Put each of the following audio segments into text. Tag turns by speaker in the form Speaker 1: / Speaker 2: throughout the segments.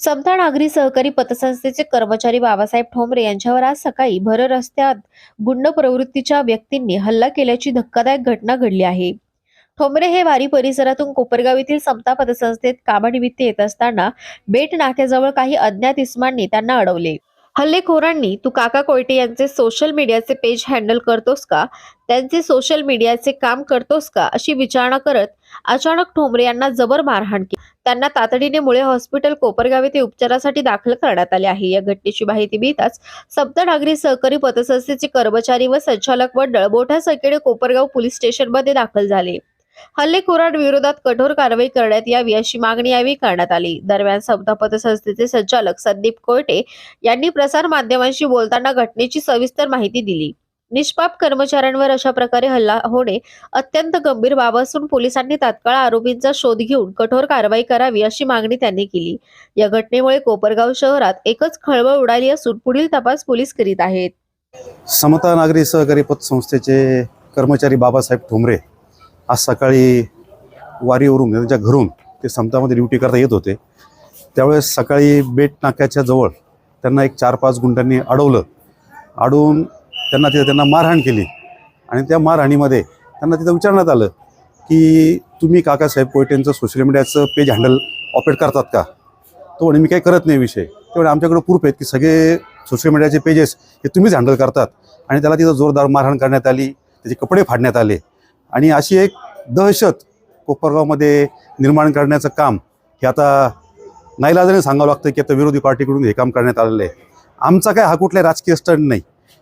Speaker 1: समता नागरी सहकारी पतसंस्थेचे कर्मचारी बाबासाहेब ठोंबरे यांच्यावर आज सकाळी भर रस्त्यात गुंड प्रवृत्तीच्या व्यक्तींनी हल्ला केल्याची धक्कादायक घटना घडली आहे. ठोंबरे हे वारी परिसरातून कोपरगाव येथील समता पतसंस्थेत कामानिमित्त येत असताना बेट नाक्याजवळ काही अज्ञात इस्मांनी त्यांना अडवले. हल्लेखोरांनी तू काका कोयटे यांचे सोशल मीडियाचे पेज हँडल करतोस का? त्यांचे सोशल मीडियाचे काम करतोस का? अशी विचारणा करत अचानक ठोंबरे यांना जबर मारहाण केली. त्यांना तातडीने मुळे हॉस्पिटल कोपरगाव येथे उपचारासाठी दाखल करण्यात आले आहे. या घटनेची माहिती मिळताच सप्तनागरी सहकारी पतसंस्थेचे कर्मचारी व संचालक मंडळ मोठ्या संख्येने कोपरगाव पोलीस स्टेशनमध्ये दाखल झाले. हल्लेखोरांविरोधात कठोर कारवाई करण्यात यावी अशी मागणी यावेळी करण्यात आली. दरम्यान समता पतसंस्थेचे संचालक संदीप कोयटे यांनी प्रसार माध्यमांशी बोलताना घटनेची सविस्तर माहिती दिली. निष्पाप कर्मचाऱ्यांवर अशा प्रकारे हल्ला होणे अत्यंत गंभीर बाब असून पोलिसांनी तात्काळ आरोपींचा शोध घेऊन कठोर कारवाई करावी अशी मागणी त्यांनी केली. या घटनेमुळे कोपरगाव शहरात एकच खळबळ उडाली असून पुढील तपास पोलीस करीत आहेत.
Speaker 2: समता नागरी सहकारी पतसंस्थेचे कर्मचारी बाबासाहेब ठोंबरे आज सकाळी वारीवरून म्हणजे त्यांच्या घरून ते समतामध्ये ड्युटी करता येत होते त्यावेळेस सकाळी बेट नाक्याच्या जवळ त्यांना एक चार पाच गुंटांनी अडवलं. अडवून त्यांना तिथं त्यांना मारहाण केली. आणि त्या मारहाणीमध्ये त्यांना तिथं विचारण्यात आलं की तुम्ही काकासाहेब कोयटेंचं सोशल मीडियाचं पेज हँडल ऑपरेट करतात का? तो म्हणे मी काही करत नाही विषय. तेवढे आमच्याकडे प्रूफ आहेत की सगळे सोशल मीडियाचे पेजेस हे तुम्हीच हँडल करतात. आणि त्याला तिथं जोरदार मारहाण करण्यात आली त्याचे कपडे फाडण्यात आले. आणि अशी एक दहशत कोपरगावमध्ये निर्माण करण्याचं काम हे आता नाईलाजाने सांगावं लागतं की आता विरोधी पार्टीकडून हे काम करण्यात आलेलं आहे. आमचा काय हा कुठला राजकीय स्टंट नाही.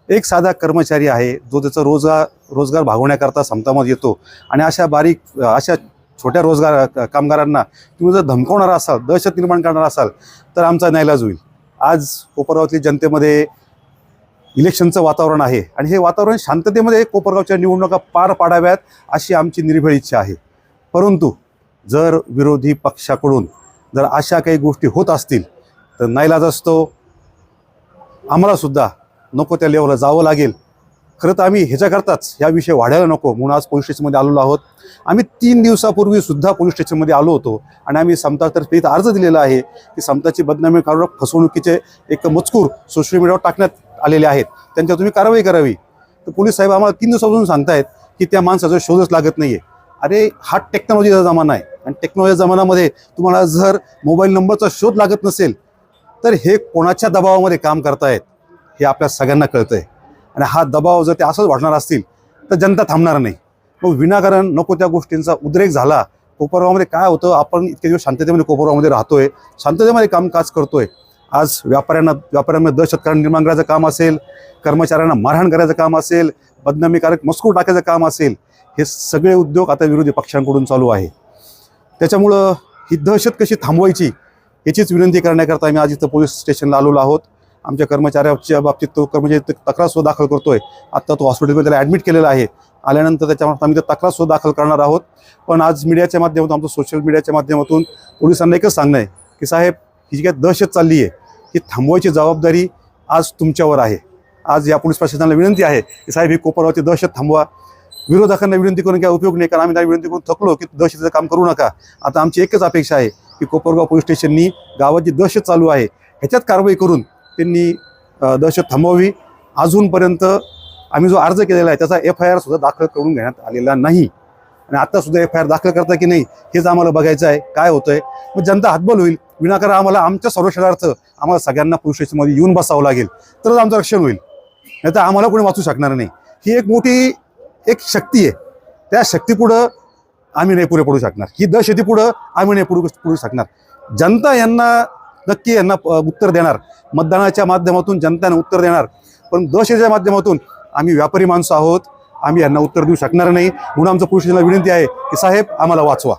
Speaker 2: एक साधा कर्मचारी आहे जो त्याचा रोजगार रोजगार भागवण्याकरता समतामध्ये येतो. आणि अशा बारीक अशा छोट्या रोजगार कामगारांना तुम्ही जर धमकवणारा असाल दहशत निर्माण करणारा असाल तर आमचा नाईलाज होईल आज कोपरगावातली जनतेमध्ये इलेक्शनचं वातावरण आहे. आणि हे वातावरण शांततेमध्ये कोपरगावच्या निवडणुका पार पाडाव्यात अशी आमची निर्भीळ इच्छा आहे. परंतु जर विरोधी पक्षाकडून जर अशा काही गोष्टी होत असतील तर नाईलाज असतो आम्हालासुद्धा नको त्या लेवलला जावं लागेल. खरं तर आम्ही ह्याच्याकरताच ह्या विषय वाढायला नको म्हणून आज पोलीस स्टेशनमध्ये आलेलो आहोत. आम्ही तीन दिवसापूर्वी सुद्धा पोलीस स्टेशनमध्ये आलो होतो आणि आम्ही समतातर्फे इथं अर्ज दिलेला आहे की समताची बदनामी काढून फसवणुकीचे एक मजकूर सोशल मीडियावर टाकण्यात आलेले आहेत. त्यांच्यावर तुम्ही कारवाई करावी. तर पोलीस साहेब आम्हाला तीन दिवसापासून सांगतायत की त्या माणसाचा शोधच लागत नाही आहे अरे हा टेक्नॉलॉजीचा जमाना आहे आणि टेक्नॉलॉजीच्या जमान्यामध्ये तुम्हाला जर मोबाईल नंबरचा शोध लागत नसेल तर हे कोणाच्या दबावामध्ये काम करतायत? हे आपल्या सगळ्यांना कळतं आहे आणि हा दबाव जर ते असंच वाढणार असतील तर जनता थांबणार नाही. मग विनाकारण नको त्या गोष्टींचा उद्रेक झाला कोपरगावमध्ये काय होतं आपण इतके दिवस शांततेमध्ये कोपरगावमध्ये राहतोय शांततेमध्ये कामकाज करतोय. आज व्यापाऱ्यांना व्यापाऱ्यांमध्ये दहशतकरण निर्माण करायचं काम असेल कर्मचाऱ्यांना मारहाण करायचं काम असेल बदनामीकारक मजकूर टाकायचं काम असेल हे सगळे उद्योग आता विरोधी पक्षांकडून चालू आहे. त्याच्यामुळं ही दहशत कशी थांबवायची याचीच विनंती करण्याकरता आम्ही आज इथं पोलीस स्टेशनला आलेलो आहोत. आमच्या कर्मचाऱ्याच्या बाबतीत तो कर्मचारी म्हणजे तक्रार सुद्धा दाखल करतोय. आत्ता तो हॉस्पिटलमध्ये त्याला ॲडमिट केलेला आहे. आल्यानंतर त्याच्यामध्ये आम्ही ते तक्रार सुद्धा दाखल करणार आहोत. पण आज मीडियाच्या माध्यमातून आमचं सोशल मीडियाच्या माध्यमातून पोलिसांना एकच सांगणं आहे की साहेब ही जी काय दहशत चालली आहे ही थांबवायची जबाबदारी आज तुमच्यावर आहे. आज या पोलीस प्रशासनाला विनंती आहे की साहेब ही कोपरगावची दहशत थांबवा. विरोधकांना विनंती करून काय उपयोग नाही कारण आम्ही त्यांना विनंती करून थकलो की दहशतीचं काम करू नका. आता आमची एकच अपेक्षा आहे की कोपरगाव पोलीस स्टेशननी गावाची दहशत चालू आहे ह्याच्यात कारवाई करून त्यांनी दहशत थांबवावी. अजूनपर्यंत आम्ही जो अर्ज केलेला आहे त्याचा एफ आय आर सुद्धा दाखल करून घेण्यात आलेला नाही. आणि आता सुद्धा एफ आय आर दाखल करता की नाही हेच आम्हाला बघायचं आहे काय होतंय. मग जनता हातबल होईल. विनाकारण आम्हाला आमच्या संरक्षणार्थ आम्हाला सगळ्यांना पोलीस स्टेशनमध्ये येऊन बसावं लागेल. तरच आमचं रक्षण होईल. नाही तर आम्हाला कोणी वाचू शकणार नाही. ही एक मोठी एक शक्ती आहे. त्या शक्तीपुढं आम्ही नाही पुढे पडू शकणार. ही दहशतीपुढं आम्ही नाही पुढे पडू शकणार. जनता यांना नक्की यांना उत्तर देणार. मतदानाच्या माध्यमातून जनताने उत्तर देणार. पण दहशतीच्या माध्यमातून आम्ही व्यापारी माणसं आहोत. आम्ही यांना उत्तर देऊ शकणार नाही. म्हणून आमचं पोलीस विनंती आहे की साहेब आम्हाला वाचवा.